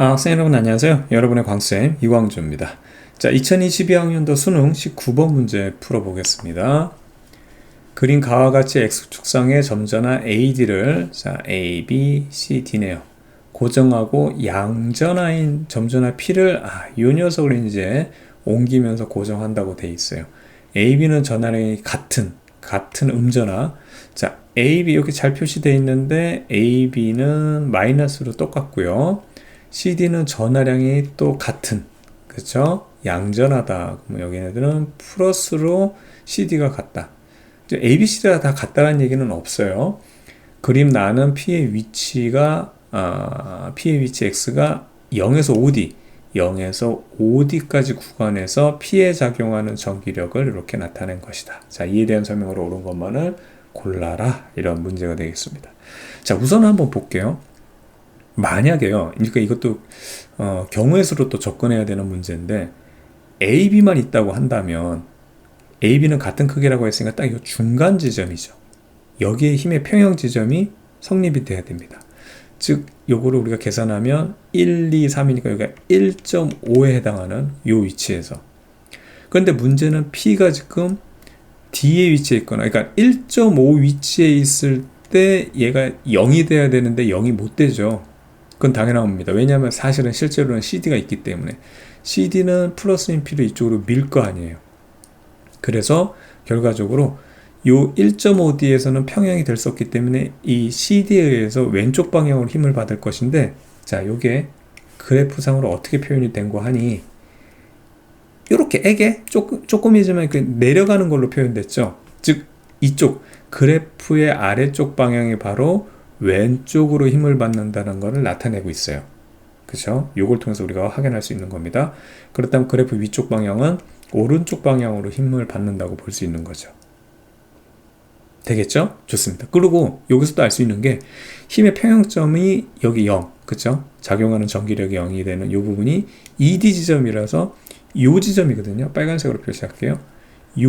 아, 학생 여러분 안녕하세요. 여러분의 광쌤 이광주입니다. 자, 2022학년도 수능 19번 문제 풀어보겠습니다. 그린 가와 같이 X축상의 점전화 AD를 자, A, B, C, D네요. 고정하고 양전화인 점전화 P를 아, 이 녀석을 이제 옮기면서 고정한다고 돼 있어요. AB는 전화량이 같은 같은 음전화. 자, AB 이렇게 잘 표시되어 있는데 AB는 마이너스로 똑같고요. CD는 전화량이 또 같은 그렇죠? 양전하다. 그럼 여기네들은 플러스로 CD가 같다. ABC가 다 같다는 얘기는 없어요. 그림 나는 P의 위치가 아, P의 위치 X가 0에서 5D 0에서 5D까지 구간에서 P에 작용하는 전기력을 이렇게 나타낸 것이다. 자, 이에 대한 설명으로 옳은 것만을 골라라. 이런 문제가 되겠습니다. 자, 우선 한번 볼게요. 만약에요. 그러니까 이것도 어, 경우의 수로 또 접근해야 되는 문제인데 A, B만 있다고 한다면 A, B는 같은 크기라고 했으니까 딱 이 중간 지점이죠. 여기에 힘의 평형 지점이 성립이 돼야 됩니다. 즉 요거를 우리가 계산하면 1, 2, 3이니까 여기가 1.5에 해당하는 요 위치에서 그런데 문제는 P가 지금 D의 위치에 있거나 그러니까 1.5 위치에 있을 때 얘가 0이 돼야 되는데 0이 못 되죠. 그건 당연한 겁니다. 왜냐하면 사실은 실제로는 CD가 있기 때문에 CD는 플러스인 P를 이쪽으로 밀 거 아니에요. 그래서 결과적으로 요 1.5D에서는 평형이 될 수 없기 때문에 이 CD에 의해서 왼쪽 방향으로 힘을 받을 것인데 자 요게 그래프상으로 어떻게 표현이 된 거 하니 이렇게 애게 조금, 조금이지만 그 내려가는 걸로 표현됐죠. 즉 이쪽 그래프의 아래쪽 방향이 바로 왼쪽으로 힘을 받는다는 것을 나타내고 있어요. 그렇죠? 요걸 통해서 우리가 확인할 수 있는 겁니다. 그렇다면 그래프 위쪽 방향은 오른쪽 방향으로 힘을 받는다고 볼 수 있는 거죠. 되겠죠? 좋습니다. 그리고 여기서도 알 수 있는 게 힘의 평형점이 여기 0, 그쵸? 작용하는 전기력이 0이 되는 이 부분이 ED 지점이라서 이 지점이거든요. 빨간색으로 표시할게요. 이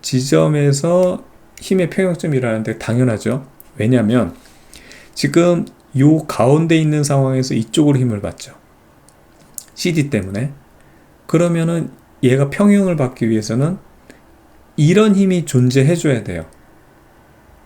지점에서 힘의 평형점이라는데 당연하죠. 왜냐하면 지금 요 가운데 있는 상황에서 이쪽으로 힘을 받죠. CD 때문에. 그러면은 얘가 평형을 받기 위해서는 이런 힘이 존재해 줘야 돼요.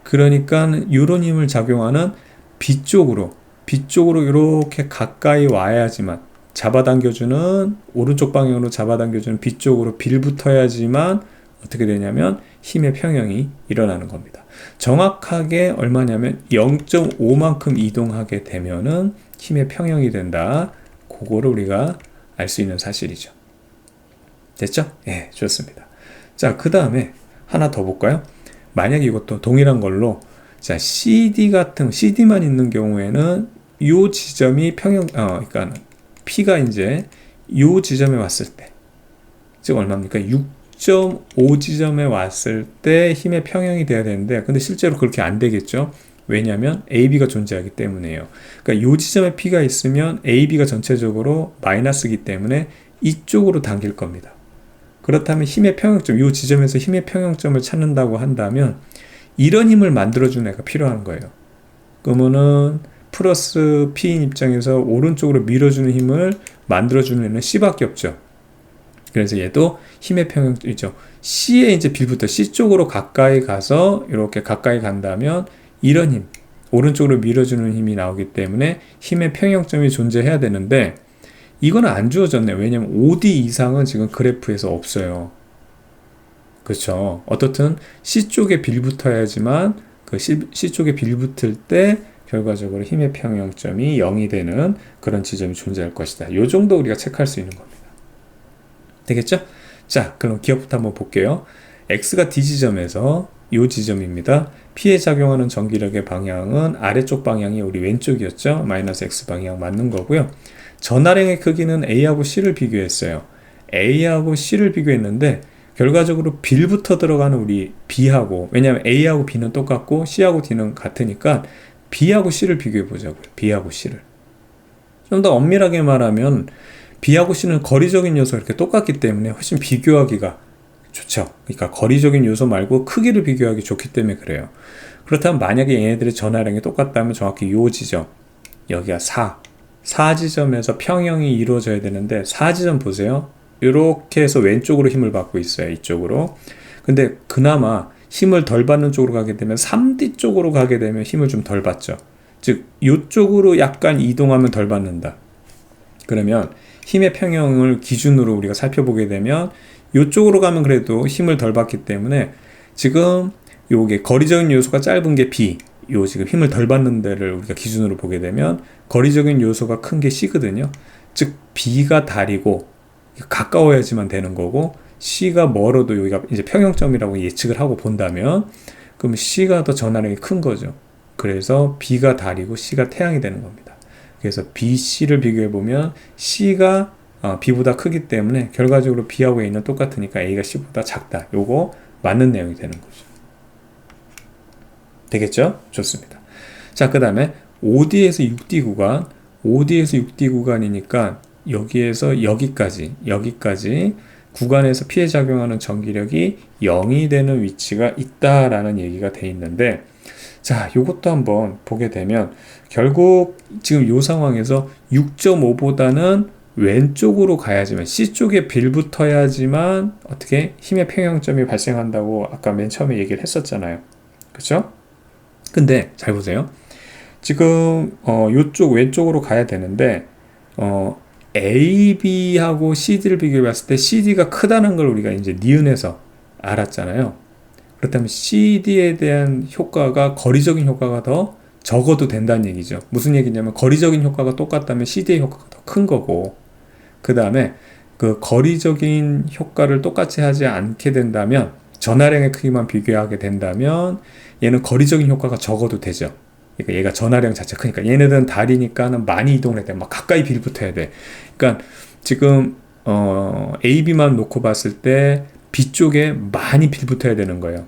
그러니까 이런 힘을 작용하는 B 쪽으로 B 쪽으로 이렇게 가까이 와야지만 잡아당겨주는 오른쪽 방향으로 잡아당겨주는 B 쪽으로 빌 붙어야지만 어떻게 되냐면 힘의 평형이 일어나는 겁니다. 정확하게 얼마냐면 0.5만큼 이동하게 되면은 힘의 평형이 된다. 그거를 우리가 알 수 있는 사실이죠. 됐죠? 예, 네, 좋습니다. 자, 그 다음에 하나 더 볼까요? 만약 이것도 동일한 걸로 자, CD 같은 CD만 있는 경우에는 이 지점이 평형 어, 그러니까 P가 이제 이 지점에 왔을 때, 즉 얼마입니까? 6.5 지점에 왔을 때 힘의 평형이 돼야 되는데, 근데 실제로 그렇게 안 되겠죠? 왜냐하면 AB가 존재하기 때문에요. 그러니까 이 지점에 P가 있으면 AB가 전체적으로 마이너스기 때문에 이쪽으로 당길 겁니다. 그렇다면 힘의 평형점, 이 지점에서 힘의 평형점을 찾는다고 한다면 이런 힘을 만들어주는 애가 필요한 거예요. 그러면은 플러스 P인 입장에서 오른쪽으로 밀어주는 힘을 만들어주는 애는 C밖에 없죠. 그래서 얘도 힘의 평형이죠. C에 이제 B부터 C 쪽으로 가까이 가서 이렇게 가까이 간다면 이런 힘, 오른쪽으로 밀어주는 힘이 나오기 때문에 힘의 평형점이 존재해야 되는데 이거는 안 주어졌네요. 왜냐면 5D 이상은 지금 그래프에서 없어요. 그렇죠. 어떻든 C 쪽에 빌붙어야지만 그 C, C 쪽에 빌붙을 때 결과적으로 힘의 평형점이 0이 되는 그런 지점이 존재할 것이다. 이 정도 우리가 체크할 수 있는 겁니다. 되겠죠? 자, 그럼 기억부터 한번 볼게요. X가 D 지점에서 이 지점입니다. P에 작용하는 전기력의 방향은 아래쪽 방향이 우리 왼쪽이었죠. 마이너스 X 방향 맞는 거고요. 전하량의 크기는 A하고 C를 비교했어요. A하고 C를 비교했는데 결과적으로 B부터 들어가는 우리 B하고 왜냐하면 A하고 B는 똑같고 C하고 D는 같으니까 B하고 C를 비교해 보자고요. B하고 C를. 좀 더 엄밀하게 말하면 B하고 C는 거리적인 요소 이렇게 똑같기 때문에 훨씬 비교하기가 좋죠. 그러니까 거리적인 요소 말고 크기를 비교하기 좋기 때문에 그래요. 그렇다면 만약에 얘네들의 전화량이 똑같다면 정확히 요 지점 여기가 4 4지점에서 평형이 이루어져야 되는데 4지점 보세요. 이렇게 해서 왼쪽으로 힘을 받고 있어요. 이쪽으로. 근데 그나마 힘을 덜 받는 쪽으로 가게 되면 3D 쪽으로 가게 되면 힘을 좀 덜 받죠. 즉 이쪽으로 약간 이동하면 덜 받는다. 그러면 힘의 평형을 기준으로 우리가 살펴보게 되면 이쪽으로 가면 그래도 힘을 덜 받기 때문에 지금 요게 거리적인 요소가 짧은 게 B, 요 지금 힘을 덜 받는 데를 우리가 기준으로 보게 되면 거리적인 요소가 큰 게 C거든요. 즉 B가 다리고 가까워야지만 되는 거고 C가 멀어도 여기가 이제 평형점이라고 예측을 하고 본다면 그럼 C가 더 전하력이 큰 거죠. 그래서 B가 달이고 C가 태양이 되는 겁니다. 그래서 B, C를 비교해 보면 C가 어, B보다 크기 때문에 결과적으로 B하고 A는 똑같으니까 A가 C보다 작다. 요거 맞는 내용이 되는 거죠. 되겠죠? 좋습니다. 자, 그 다음에 5D에서 6D 구간, 5D에서 6D 구간이니까 여기에서 여기까지, 여기까지 구간에서 피해 작용하는 전기력이 0이 되는 위치가 있다라는 얘기가 돼 있는데, 자, 요것도 한번 보게 되면 결국 지금 요 상황에서 6.5보다는 왼쪽으로 가야지만 C 쪽에 빌붙어야지만 어떻게 힘의 평형점이 발생한다고 아까 맨 처음에 얘기를 했었잖아요. 그렇죠? 근데 잘 보세요. 지금 어 요쪽 왼쪽으로 가야 되는데 어 AB하고 CD를 비교해 봤을 때 CD가 크다는 걸 우리가 이제 니은에서 알았잖아요. 그렇다면 CD에 대한 효과가 거리적인 효과가 더 적어도 된다는 얘기죠. 무슨 얘기냐면 거리적인 효과가 똑같다면 CD의 효과가 더 큰 거고 그 다음에 그 거리적인 효과를 똑같이 하지 않게 된다면 전하량의 크기만 비교하게 된다면 얘는 거리적인 효과가 적어도 되죠. 그러니까 얘가 전하량 자체 크니까 얘네들은 다리니까는 많이 이동을 해야 돼. 막 가까이 빌붙어야 돼. 그러니까 지금 어 AB만 놓고 봤을 때 B 쪽에 많이 빌붙어야 되는 거예요.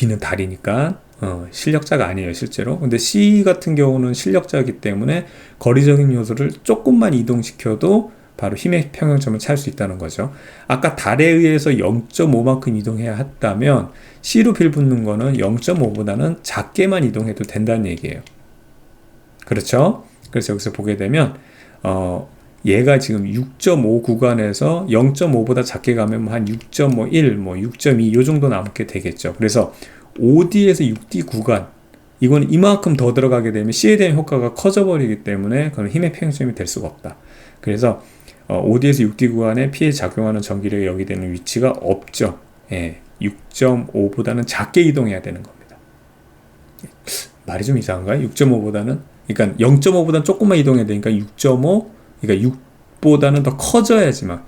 B는 다리니까 어, 실력자가 아니에요 실제로. 근데 C 같은 경우는 실력자이기 때문에 거리적인 요소를 조금만 이동시켜도 바로 힘의 평형점을 찾을 수 있다는 거죠. 아까 달에 의해서 0.5만큼 이동해야 했다면 C로 빌붙는 거는 0.5보다는 작게만 이동해도 된다는 얘기예요. 그렇죠? 그래서 여기서 보게 되면 어, 얘가 지금 6.5 구간에서 0.5보다 작게 가면 한 6.1, 뭐 6.2, 요 정도 남게 되겠죠. 그래서 5D에서 6D 구간 이건 이만큼 더 들어가게 되면 C에 대한 효과가 커져 버리기 때문에 그건 힘의 평형점이 될 수가 없다. 그래서 어, 5D에서 6D 구간에 피해 작용하는 전기력이 여기 되는 위치가 없죠. 예, 6.5보다는 작게 이동해야 되는 겁니다. 말이 좀 이상한가요? 6.5보다는 그러니까 0.5보다는 조금만 이동해야 되니까 6.5 그러니까 6보다는 더 커져야지만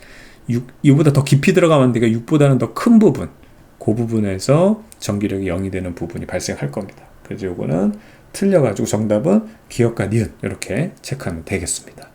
6, 이보다 더 깊이 들어가면 되니까 6보다는 더 큰 부분 그 부분에서 전기력이 0이 되는 부분이 발생할 겁니다. 그래서 요거는 틀려가지고 정답은 기억과 니은 이렇게 체크하면 되겠습니다.